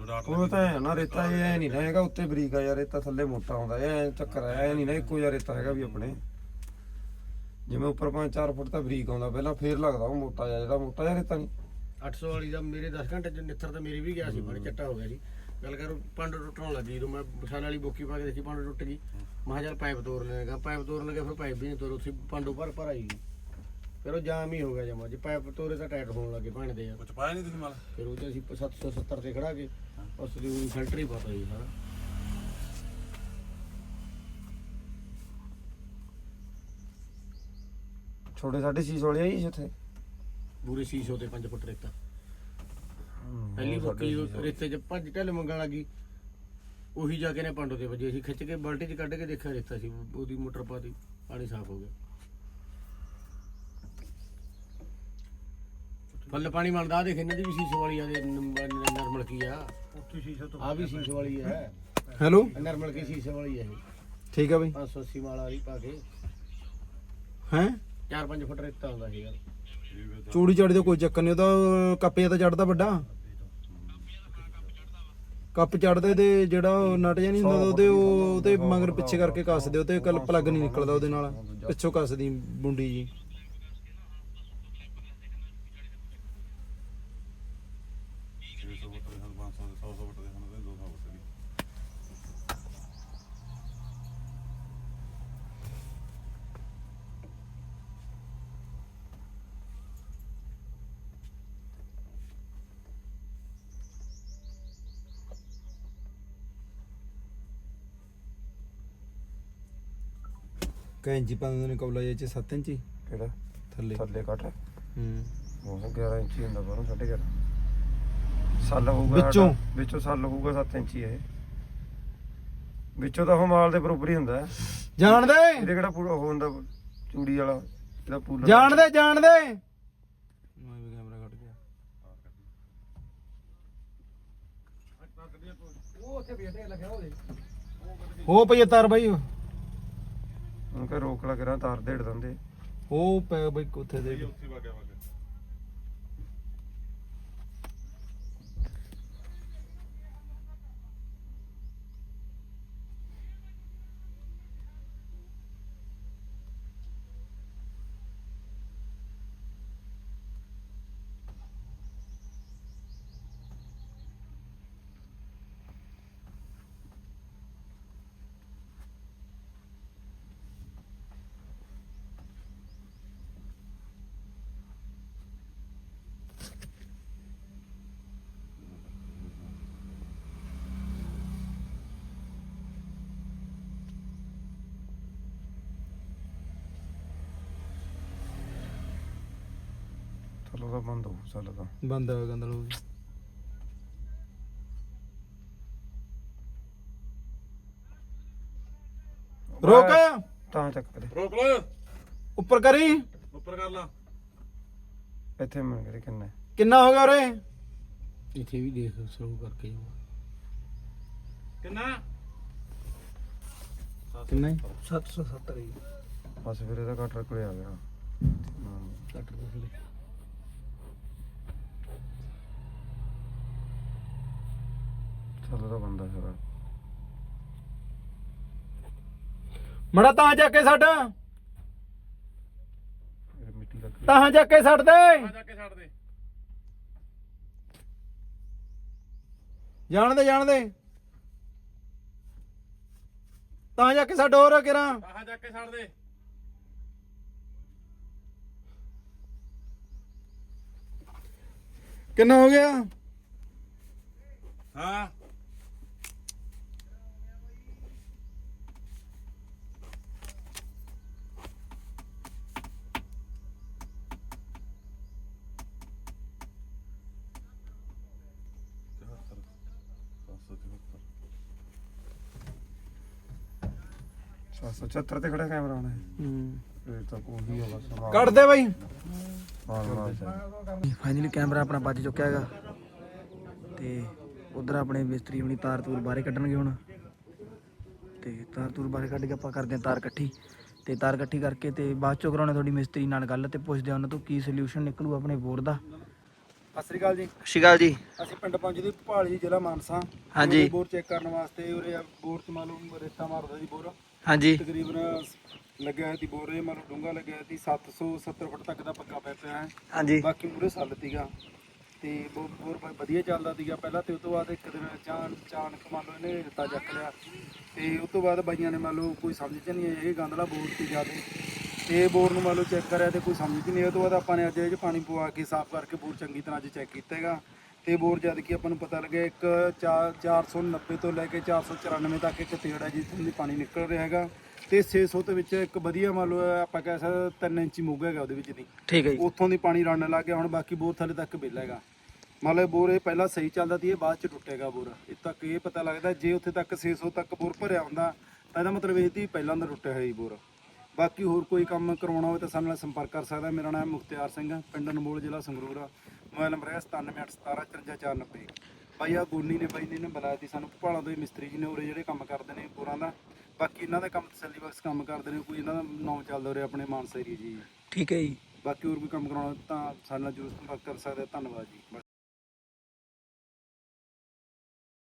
ਡਾਟ ਉਹ ਤਾਂ ਹੈ ਨਾ ਰੇਤਾ ਇਹ ਐ ਨਹੀਂ ਨਾ ਹੈਗਾ ਉੱਤੇ ਬਰੀਕ ਆ ਯਾਰ ਰੇਤਾ ਥੱਲੇ ਮੋਟਾ ਆਉਂਦਾ ਐ ਚੱਕਰ ਆ ਐ ਨਹੀਂ ਨਾ ਇੱਕੋ ਜਿਹਾ ਰੇਤਾ ਹੈਗਾ ਵੀ ਆਪਣੇ। ਜਿਵੇਂ ਉੱਪਰ 5-4 ਫੁੱਟ ਤਾਂ ਬਰੀਕ ਆਉਂਦਾ ਪਹਿਲਾਂ ਫੇਰ ਲੱਗਦਾ ਉਹ ਮੋਟਾ ਜਿਹਾ ਜਿਹੜਾ ਮੋਟਾ ਜਿਹਾ ਰੇਤਾ ਨਹੀਂ। 800 ਵਾਲੀ ਦਾ ਮੇਰੇ 10 ਘੰਟੇ ਚ ਨਿੱਥਰ ਤਾਂ ਮੇਰੀ ਵੀ ਗਿਆ ਸੀ ਪਾਣੀ ਚੱਟਾ ਹੋ ਗਿਆ ਸੀ। ਗੱਲ ਕਰ ਪੰਡ ਟੁੱਟਣ ਲੱਗੀ ਜਦੋਂ ਮੈਂ ਬਸਾਲ ਵਾਲੀ ਬੋਕੀ ਪਾ ਕੇ ਦੇਖੀ ਪੰਡ ਟੁੱਟ ਗਈ। ਮੈਂ ਕਿਹਾ ਚੱਲ ਪਾਈਪ ਤੋੜ ਲੈਗਾ ਪਾਈਪ ਤੋੜਨ ਲੱਗਾ ਫਿਰ ਪਾਈਪ ਵੀ ਨਹੀਂ ਤੋੜ ਉੱਥੇ ਪੰਡੂ ਭਰ ਭਰ ਆਈ ਗਈ। ਫਿਰ ਉਹ ਜਾਮ ਹੀ ਹੋ ਗਿਆ ਜਮਾ ਜੇ ਪਾਈਪ ਤੋੜੇ ਤਾਂ ਟਾਈਟ ਹੋਣ ਲੱਗੇ ਪਾਣੀ ਦੇ ਯਾਰ ਕੁਝ ਪਾਇਆ ਨਹੀਂ ਤੁਸੀਂ ਮਾਲ? ਫਿਰ ਉਹ 'ਚ ਅਸੀਂ 770 ਤੇ ਖੜਾ ਕੇ ਉਸ ਦੀ ਫਿਲਟਰ ਹੀ ਪਤਾ ਜੀ ਸਾਰਾ। ਛੋਟੇ ਸਾਢੇ 600 ਵਾਲੇ ਆਈ ਸੀ ਉੱਥੇ ਪੂਰੇ 600 ਤੇ 5 ਫੁੱਟ ਰੇਤਾ। ਪਹਿਲੀ ਬੋਕੀ ਰੇਤੇ 'ਚ ਭੱਜ ਢੱਲ ਮੰਗਣ ਲੱਗੀ। ਉਹੀ ਜਾ ਕੇ ਨੇ ਪੰਡੋ ਤੇ ਵਜੇ। ਸੀ ਖਿੱਚ ਕੇ ਬਾਲਟੀ 'ਚ ਕੱਢ ਕੇ ਦੇਖਿਆ ਰੇਤਾ ਸੀ। ਉਹਦੀ ਮੋਟਰ ਪਾਤੀ। ਪਾਣੀ ਸਾਫ਼ ਹੋ ਗਿਆ। ਫੁੱਲ ਪਾਣੀ ਆਹ ਦੇਖ ਇਹਨਾਂ ਦੀ ਵੀ ਸੀਸੋ ਵਾਲੀ ਆ ਦੇ ਨਰਮਲ ਕੀ ਆ? ਉੱਥੇ ਸੀਸੋ ਤੋਂ ਆ ਵੀ ਸੀਸੋ ਵਾਲੀ ਹੈ ਹੈਲੋ? ਨਰਮਲ ਕੀ ਸੀਸੋ ਵਾਲੀ ਹੈ ਇਹ। ਠੀਕ ਆ ਬਈ। 580 ਮਾਲ ਵਾਲੀ ਪਾ ਕੇ। ਹੈ? 4-5 ਫੁੱਟ ਰੇਤਾ ਹੁੰਦਾ ਸੀਗਾ। ਚੂੜੀ ਚਾੜੀ ਦਾ ਕੋਈ ਚੱਕਰ ਨਹੀਂ ਉਹਦਾ ਕੱਪ ਜਿਹਾ ਤਾਂ ਚੜਦਾ ਵੱਡਾ। ਕੱਪ ਚੜਦੇ ਤੇ ਜਿਹੜਾ ਉਹ ਨਟ ਜਾਂ ਨਹੀਂ ਹੁੰਦਾ, ਉਹਦੇ ਉਹ ਉਹਦੇ ਮਗਰ ਪਿੱਛੇ ਕਰਕੇ ਕੱਸਦੇ ਉਹ ਤੇ ਕੱਲ ਪਲੱਗ ਨਹੀਂ ਨਿਕਲਦਾ ਉਹਦੇ ਨਾਲ, ਪਿੱਛੋਂ ਕੱਸਦੀ ਬੁੰਡੀ ਜੀ 600 ਫੁੱਟ ਦੇ ਹਨ 500 ਦੇ 100 ਫੁੱਟ ਦੇ ਹਨ ਤੇ 200 ਫੁੱਟ ਦੀ ਕੈਂਚੀ ਪਾਉਂਦੇ ਨੇ ਕਬਲਾ ਜੇ ਚ 7 ਇੰਚੀ। ਕਿਹੜਾ? ਥੱਲੇ। ਥੱਲੇ ਕੱਟ ਹੂੰ? ਉਹ 11 ਇੰਚੀ ਹੁੰਦਾ ਬਾਹਰੋਂ 11.5 ਸੱਲ ਹੋਊਗਾ ਵਿੱਚੋਂ? ਸਾਡਾ- ਵਿੱਚੋਂ? ਸੱਲ ਹੋਊਗਾ 7 ਇੰਚੀ ਇਹ। ਵਿੱਚੋਂ ਤਾਂ ਉਹ ਮਾਲ ਦੇ ਬਰੋਬਰ ਹੀ ਹੁੰਦਾ ਹੈ। ਇਹਦੇ ਕਿਹੜਾ ਪੂਰਾ ਉਹ ਹੁੰਦਾ ਚੂੜੀ ਵਾਲਾ ਇਹਦਾ ਪੂਲਾ ਜਾਣ ਦੇ ਜਾਣ ਦੇ ਮੈਂ ਵੀ ਕੈਮਰਾ ਕੱਟ ਗਿਆ। ਉਹ ਪਈ ਤਾਰ ਬਾਈ ਹੁਣ ਕਿ ਰੋਕ ਲਾ ਕਰਾਂ ਤਾਰ ਢੇੜ ਦਿੰਦੇ। ਉਹ ਪੈ ਬਈ ਉੱਥੇ ਦੇ ਉੱਥੇ ਵਗਿਆ ਚਲੋ ਤਾਂ ਬੰਦ ਹੋ ਚੱਲ ਤਾਂ। ਬੰਦ ਆ ਗੰਦਲ ਹੋ ਗਈ ਰੋਕ। ਤਾਂ ਚੱਕ ਦੇ ਰੋਕ ਲੋ। ਉੱਪਰ ਕਰੀ। ਉੱਪਰ ਕਰ ਲਾ। ਇੱਥੇ ਮੰਗ ਕਰੇ ਕਿੰਨੇ ਕਿੰਨਾ ਹੋ ਗਿਆ ਉਰੇ? ਇੱਥੇ ਵੀ ਦੇਖ ਸ਼ੁਰੂ ਕਰਕੇ ਜਾਓ ਕਿੰਨਾ? ਕਿੰਨਾ 770 ਜੀ ਬਸ ਫਿਰ ਇਹਦਾ ਕਟਰ ਕੋਲੇ ਆ ਗਿਆ। ਹਾਂ। ਕੱਟ ਦੇਖ ਲੈ ਚੱਲ ਤਾਂ ਬੰਦਾ ਫਿਰ ਮੜਾ ਤਾਂ ਜਾ ਕੇ ਛੱਡ। ਇਹ ਮਿੱਟੀ ਲੱਗ ਗਈ। ਤਾਂ ਜਾ ਕੇ ਛੱਡ ਦੇ। ਆ ਜਾ ਕੇ ਛੱਡ ਦੇ। ਜਾਣ ਦੇ ਜਾਣ ਦੇ। ਤਾਂ ਜਾ ਕੇ ਛੱਡ ਹੋਰ ਕਿਰਾਂ। ਆਹ ਜਾ ਕੇ ਛੱਡ ਦੇ। ਕਿੰਨਾ ਹੋ ਗਿਆ? ਹਾਂ। ਸੱਤ ਸੌ 74 ਤੇ ਖੜਾ ਕੈਮਰਾ ਹੁਣ ਇਹ। ਇਹ ਤਾਂ ਉਹੀ ਆ ਬਸ ਕੱਢ ਦੇ ਬਾਈ। ਫਾਈਨਲੀ ਕੈਮਰਾ ਆਪਣਾ ਵੱਜ ਚੁੱਕਿਆ ਹੈਗਾ। ਤੇ ਉਧਰ ਆਪਣੇ ਮਿਸਤਰੀ ਆਪਣੀ ਤਾਰ ਤੂਰ ਬਾਹਰੇ ਕੱਢਣਗੇ ਹੁਣ। ਤੇ ਤਾਰ ਤੂਰ ਬਾਹਰੇ ਕੱਢ ਕੇ ਆਪਾਂ ਕਰਦੇ ਹਾਂ ਤਾਰ ਇਕੱਠੀ। ਤੇ ਤਾਰ ਇਕੱਠੀ ਕਰਕੇ ਤੇ ਬਾਅਦ ਚੋਂ ਕਰਾਉਣੇ ਤੁਹਾਡੀ ਮਿਸਤਰੀ ਨਾਲ ਗੱਲ ਤੇ ਪੁੱਛਦੇ ਹਾਂ ਉਹਨਾਂ ਤੋਂ ਕੀ ਸੋਲੂਸ਼ਨ ਨਿਕਲੂ ਆਪਣੇ ਬੋਰ ਦਾ। ਸਤਿ ਸ੍ਰੀ ਅਕਾਲ ਜੀ। ਸ਼ਿਕਾਲ ਜੀ। ਅਸੀਂ ਪਿੰਡ ਪਹੁੰਚਦੇ ਭੋਪਾਲ ਜੀ ਜ਼ਿਲ੍ਹਾ ਮਾਨਸਾ। ਹਾਂਜੀ। ਬੋਰ ਚੈੱਕ ਕਰਨ ਵਾਸਤੇ ਉਰੇ ਬੋਰ ਚ ਮਾਲੂਮ ਰੇਤਾ ਮਾਰਦਾ ਜੀ ਬੋਰ। ਹਾਂਜੀ। ਤਕਰੀਬਨ ਲੱਗਿਆ ਹੋਇਆ ਸੀ ਬੋਰ ਮਾਲੂਮ ਡੂੰਗਾ ਲੱਗਿਆ ਹੋਇਆ ਸੀ 770 ਫੁੱਟ ਤੱਕ ਦਾ ਪੱਕਾ ਪਿਆ ਪਿਆ ਹੈ। ਹਾਂਜੀ। ਬਾਕੀ ਮੂਰੇ ਸੱਲ ਤੀਗਾ ਤੇ ਬੋ- ਬੋਰ ਬ- ਵਧੀਆ ਚੱਲਦਾ ਸੀਗਾ। ਪਹਿਲਾਂ ਤੇ ਉਸ ਤੋਂ ਬਾਅਦ ਇੱਕ ਦਿਨ ਚਾਨ ਚਾਨਕ ਮੰਨ ਲਓ ਇਹਨੇ ਰੇਤਾ ਚੱਕ ਲਿਆ। ਤੇ ਉਸ ਤੋਂ ਬਾਅਦ ਬਾਈਆਂ ਨੇ ਮੰਨ ਲਓ ਕੋਈ ਸਮਝ ਚ ਨਹੀਂ ਆਈ ਇਹ ਗੰਦਲਾ ਬੋਰ ਸੀ ਜਿਆਦੇ। ਤੇ ਬੋਰ ਨੂੰ ਮੰਨ ਲਓ ਚੈੱਕ ਕਰਿਆ ਤੇ ਕੋਈ ਸਮਝ ਚ ਨਹੀਂ ਆਇਆ ਉਸ ਤੋਂ ਬਾਅਦ ਆਪਾਂ ਨੇ ਅੱਜ ਇਹ 'ਚ ਪਾਣੀ ਪਵਾ ਕੇ ਸਾਫ਼ ਕਰਕੇ ਬੋਰ ਚੰਗੀ ਤਰ੍ਹਾਂ ਅੱਜ ਚੈੱਕ ਕੀਤਾ ਹੈਗਾ। ਤੇ ਬੋਰ ਜਦ ਕਿ ਆਪਾਂ ਨੂੰ ਪਤਾ ਲੱਗਿਆ ਇੱਕ 490 ਤੋਂ ਲੈ ਕੇ 494 ਤੱਕ ਇੱਕ ਤੇੜ ਹੈ ਜਿੱਥੋਂ ਦੀ ਪਾਣੀ ਨਿਕਲ ਰਿਹਾ ਹੈਗਾ। ਤੇ 600 ਦੇ ਵਿੱਚ ਇੱਕ ਵਧੀਆ ਮੰਨ ਲਓ ਆਪਾਂ ਕਹਿ ਸਕਦੇ 3 ਇੰਚੀ ਮੁੱਗ ਹੈਗਾ ਉਹਦੇ ਵਿੱਚ ਦੀ। ਠੀਕ ਹੈ ਜੀ। ਉੱਥੋਂ ਦੀ ਪਾਣੀ ਰੜਨ ਲੱਗ ਗਿਆ ਹੁਣ ਬਾਕੀ ਬੋਰ ਥੱਲੇ ਤੱਕ ਬਿੱਲ ਹੈਗਾ। ਮੰਨ ਲਓ ਬੋਰ ਇਹ ਪਹਿਲਾਂ ਸਹੀ ਚੱਲਦਾ ਸੀ ਇਹ ਬਾਅਦ ਚ ਟੁੱਟੇਗਾ ਬੋਰ। ਇਹ ਤੱਕ ਇਹ ਪਤਾ ਲੱਗਦਾ ਜੇ ਉੱਥੇ ਤੱਕ 600 ਤੱਕ ਬੋਰ ਭਰਿਆ ਹੁੰਦਾ ਤਾਂ ਇਹਦਾ ਮਤਲਬ ਇਹ ਸੀ ਪਹਿਲਾਂ ਦਾ ਟੁੱਟਿਆ ਹੋਇਆ ਹੀ ਬੋਰ। ਬਾਕੀ ਹੋਰ ਕੋਈ ਕੰਮ ਕਰਵਾਉਣਾ ਹੋਵੇ ਤਾਂ ਸਾਡੇ ਨਾਲ ਸੰਪਰਕ ਕਰ ਸਕਦਾ। ਮੇਰਾ ਨਾਮ ਮੁਖਤਿਆਰ ਸਿੰਘ ਪਿੰਡ ਅਨਮੋਲ ਜ਼ਿਲ੍ਹਾ ਸੰਗਰੂਰ। ਆ ਮੋਬਾਈਲ ਨੰਬਰ ਹੈ 9781745490 ਬਾਈ ਆ ਗੋਨੀ ਨੇ ਬਾਈ ਨੇ ਇਹਨੇ ਬੁਲਾਇਆ ਸੀ ਸਾਨੂੰ ਭੋਪਾਲਾਂ ਤੋਂ ਹੀ ਮਿਸਤਰੀ ਜੀ ਨੇ ਉਰੇ ਜਿਹੜੇ ਕੰਮ ਕਰਦੇ ਨੇ ਬੋਰਾਂ ਦਾ। ਬਾਕੀ ਇਹਨਾਂ ਦਾ ਕੰਮ ਤਸੱਲੀ ਬਖਸ਼ ਕੰਮ ਕਰਦੇ ਨੇ ਕੋਈ ਇਹਨਾਂ ਦਾ ਨਾਮ ਚੱਲਦਾ ਉਰੇ ਆਪਣੇ ਮਾਨਸਾ ਏਰੀਆ ਜੀ। ਠੀਕ ਹੈ ਜੀ। ਬਾਕੀ ਹੋਰ ਕੋਈ ਕੰਮ ਕਰਾਉਣਾ ਤਾਂ ਸਾਡੇ ਨਾਲ ਜਰੂਰ ਸੰਪਰਕ ਕਰ ਸਕਦੇ। ਧੰਨਵਾਦ ਜੀ।